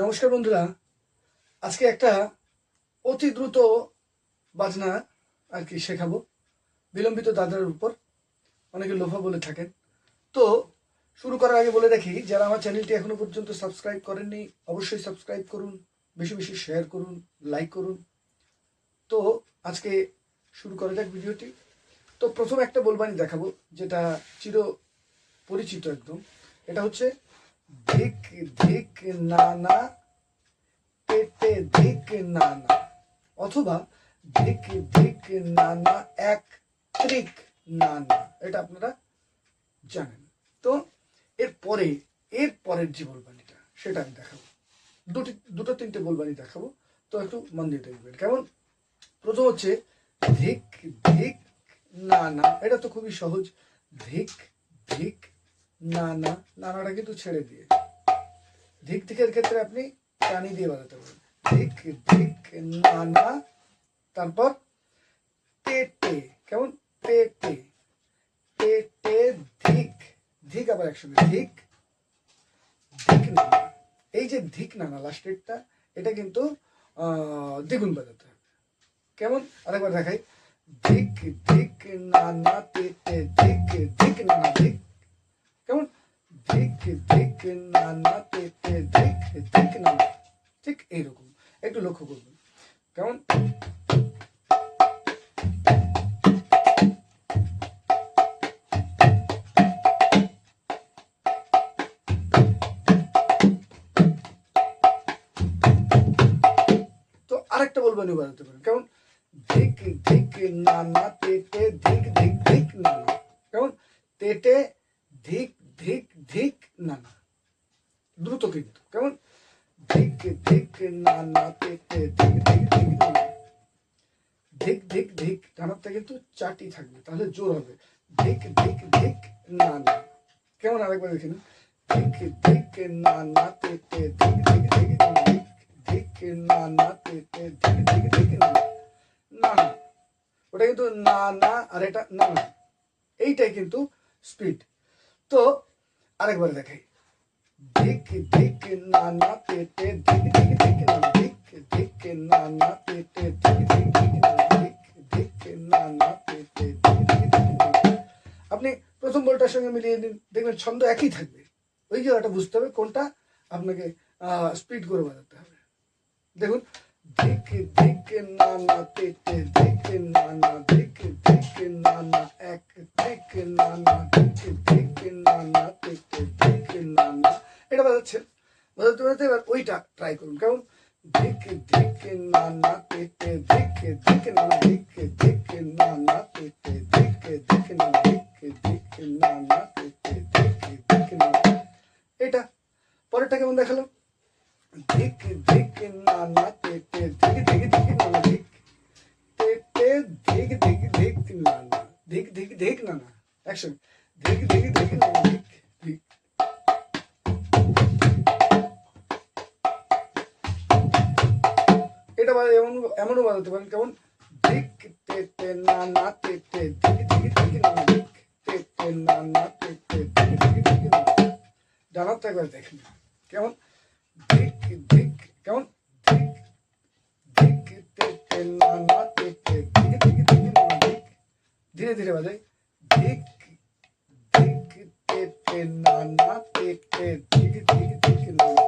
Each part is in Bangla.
নমস্কার বন্ধুরা। আজকে একটা অতি দ্রুত বাজনা আর কি শেখাবো। বিলম্বিত দাদার উপর। অনেকে লোভা বলে থাকেন। তো শুরু করার আগে বলে রাখি, যারা আমার চ্যানেলটি এখনও পর্যন্ত সাবস্ক্রাইব করেননি, অবশ্যই সাবস্ক্রাইব করুন, বেশি বেশি শেয়ার করুন, লাইক করুন। তো আজকে শুরু করা যাক ভিডিওটি। তো প্রথম একটা বলবানি দেখাবো, যেটা চির পরিচিত একদম। এটা হচ্ছে ধিক ধিক নানা, পেটে ধিক নানা, অথবা ধিক ধিক নানা, এক ত্রিক নানা, এটা আপনারা জানেন। তো এর পরে এর পরের যে বলবানিটা সেটা আমি দেখাবো। দুটি, দুটো তিনটে বলবানি দেখাবো। তো একটু মন দিয়ে দেখবেন। কেমন? প্রথম হচ্ছে ধিক ধিক না না এটা তো খুবই সহজ। ধিক ধিক না না নানাটা কিন্তু ছেড়ে দিয়ে। ধিক ধিকের ক্ষেত্রে আপনি টানি দিয়ে বাজাতে পারেন। ধিক ধিক, না না, তারপর টে কেমন? টে টে টে টে ধিক ধিক আবার একসঙ্গে, ধিক ধিক নানা এই যে ধিক নানা লাস্টেরটা এটা কিন্তু দ্বিগুণ বাজাতে হবে। কেমন? আরেকবার দেখাই। ধিক ধিক নানা তে তে ধিক ধিক নানা ধিক। ধিক ধিক নানা তে তে ধিক ধিক নানা। ঠিক এইরকম। একটু লক্ষ্য করবেন। কেমন? আরেকটা বলবেন বাজাতে পারেন কেমন? ধিক ধিক নানা তেতে ধিক ধিক ধিক নানা। কেমন? তেতে ধিক ধিক নানা। দ্রুত কিন্তু, কেমন? ধিক ধিক নানা তেতে ধিক ধিক ধিক নানা। ধিক ধিক ধিক কিন্তু চারটি থাকবে, তাহলে জোর হবে। ধিক ধিক ধিক নানা। কেমন আরেকবার দেখেন ধিক ধিক নানা তেতে ধিক ধিক ধিক নানা ধিক নানা তেতে ধিক ধিক ধিক নানা। না না ওটা কিন্তু না না আর এটা না না এইটাই কিন্তু স্পিড। তো আরেকবার দেখাই। ধিক ধিক না না পেটে ধিক ধিক ধিক না না, ধিক ধিক না না পেটে ধিক ধিক ধিক না না, ধিক ধিক না না পেটে ধিক না না। আপনি প্রথম বলটার সঙ্গে মিলিয়ে নিন দেখবেন ছন্দ একই থাকবে। ওই জায়গাটা বুঝতে হবে কোনটা আপনাকে স্পিড করে বাজাতে হবে। দেখুন ধিক ধিক নানা পেটে বাজাতে বাজাতে এবার ওইটা ট্রাই করুন কেমন ধিক ধিক নানা পেটে ধিক ধিক নানা ধিক ধিক নানা পেটে ধিক ধিক নানা ধিক ধিক নানা পেটে ধিক ধিক নানা এটা পরেরটা কেমন দেখালাম ধিক ধিক নানা তেতে ধিক ধিক ধিক নানা ধিক তেতে ধিক ধিক ধিক নানা ধিক ধিক ধিক নানা অ্যাকশন ধিক ধিক ধিক নানা ধিক ধিক এটা এমন এমনও বাজাতে পারেন। কেমন? ধিক তেতে নানা তেতে ধিক ধিক ধিক নানা ধিক তেতে নানা তেতে ধিক ধিক ধিক নানা ডানারটা একবার দেখেন কেমন? ধিক ধিক কেমন? ধিক ধিক তেতে নানা তেতে ধিক ধিক ধিক নানা ধিক ধীরে ধীরে বাজাই। ধিক ধিক তেতে নানা তেতে ধিক ধিক ধিক ধিক ধিক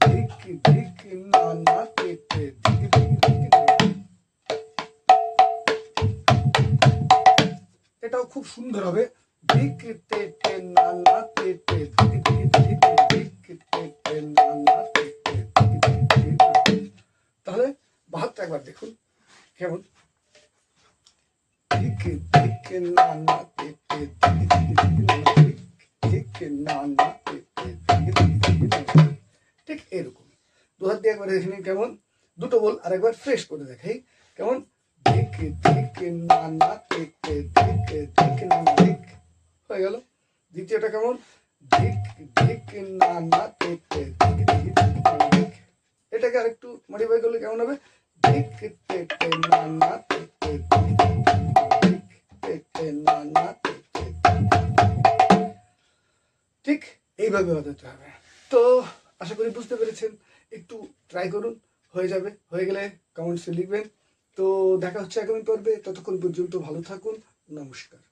ধিক ধিক নানা তেতে ধিক ধিক ধিক নানা ধিক। এটাও খুব সুন্দর হবে ধিক তেতে নানা তেতে ধিক ধিক ধিক নানা ধিক তেতে নানা তেতে ধিক ধিক ধিক নানা। তাহলে বাহাত্তর একবার দেখুন কেমন ধিক ধিক নানা তেতে ধিক ধিক ধিক নানা ধিক ধিক নানা তেতে ধিক ধিক ধিক নানা ঠিক এরকম দু হাত দিয়ে একবার দেখে নিন কেমন দুটো বল আরেকবার ফ্রেশ করে দেখাই কেমন না না না হয়ে গেল দ্বিতীয়টা কেমন ধিক ধিক না না এটাকে মডিফাই করলে কেমন হবে না না ঠিক এইভাবে বাজাতে হবে তো আশা করি বুঝতে পেরেছেন। একটু ট্রাই করুন, হয়ে যাবে। হয়ে গেলে কমেন্টসে লিখবেন। তো দেখা হচ্ছে আগামী পর্বে। ততক্ষণ পর্যন্ত ভালো থাকুন। নমস্কার।